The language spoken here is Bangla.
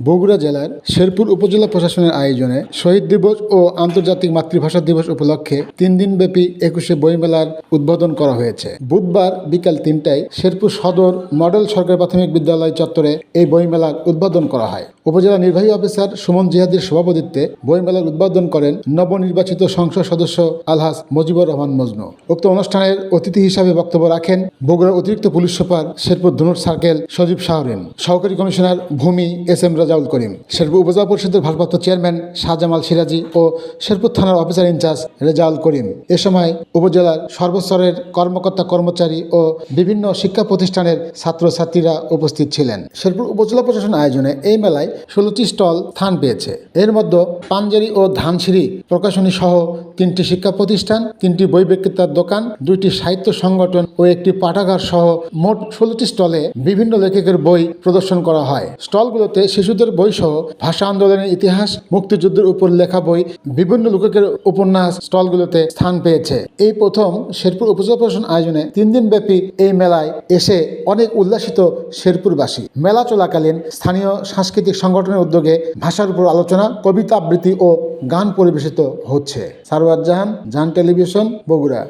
বগুড়া জেলার শেরপুর উপজেলা প্রশাসনের আয়োজনে শহীদ দিবস ও আন্তর্জাতিক মাতৃভাষা দিবস উপলক্ষে তিন দিনব্যাপী একুশে বইমেলার উদ্বোধন করা হয়েছে। বুধবার বিকাল তিনটায় শেরপুর সদর মডেল সরকারি প্রাথমিক বিদ্যালয় চত্বরে এই বইমেলার উদ্বোধন করা হয়। উপজেলা নির্বাহী অফিসার সুমন জিহাদির সভাপতিত্বে বইমেলার উদ্বোধন করেন নবনির্বাচিত সংসদ সদস্য আলহাস মজিবুর রহমান মজনু। উক্ত অনুষ্ঠানের অতিথি হিসাবে বক্তব্য রাখেন বগুড়ার অতিরিক্ত পুলিশ সুপার শেরপুর ধনুর সার্কেল সজীব শাহরিন। সহকারী কমিশনার ভূমি এস এম রাজাউল করিম। শেরপুর উপজেলা পরিষদের ভারপ্রাপ্ত চেয়ারম্যান শাহজামাল সিরাজি ও শেরপুর থানার officer in charge Rezaul Karim. এ সময় উপজেলার সর্বস্তরের কর্মকর্তা কর্মচারী ও বিভিন্ন শিক্ষা প্রতিষ্ঠানের ছাত্রছাত্রীরা উপস্থিত ছিলেন। শেরপুর উপজেলা প্রশাসন আয়োজনে এই মেলায় ষোলোটি স্টল স্থান পেয়েছে। এর মধ্যে পাঞ্জারি ও ধানসিঁড়ি প্রকাশনী সহ তিনটি শিক্ষা প্রতিষ্ঠান, তিনটি বই বিক্রেতার দোকান, দুইটি সাহিত্য সংগঠন ও একটি পাঠাগার সহ মোট ষোলোটি স্টলে বিভিন্ন লেখকের বই প্রদর্শন করা হয়। স্টলগুলোতে শিশুদের বই সহ ভাষা আন্দোলনের ইতিহাস, মুক্তিযুদ্ধের উপর লেখা বই, বিভিন্ন লেখকের উপন্যাস স্টলগুলোতে স্থান পেয়েছে। এই প্রথম শেরপুর উপজেলা প্রশাসন আয়োজনে তিন দিন ব্যাপী এই মেলায় এসে অনেক উল্লাসিত শেরপুরবাসী। মেলা চলাকালীন স্থানীয় সাংস্কৃতিক সংগঠনের উদ্যোগে ভাষার উপর আলোচনা, কবিতা আবৃত্তি ও গান পরিবেশিত হচ্ছে। সারোয়ার জাহান জাহান টেলিভিশন, বগুড়া।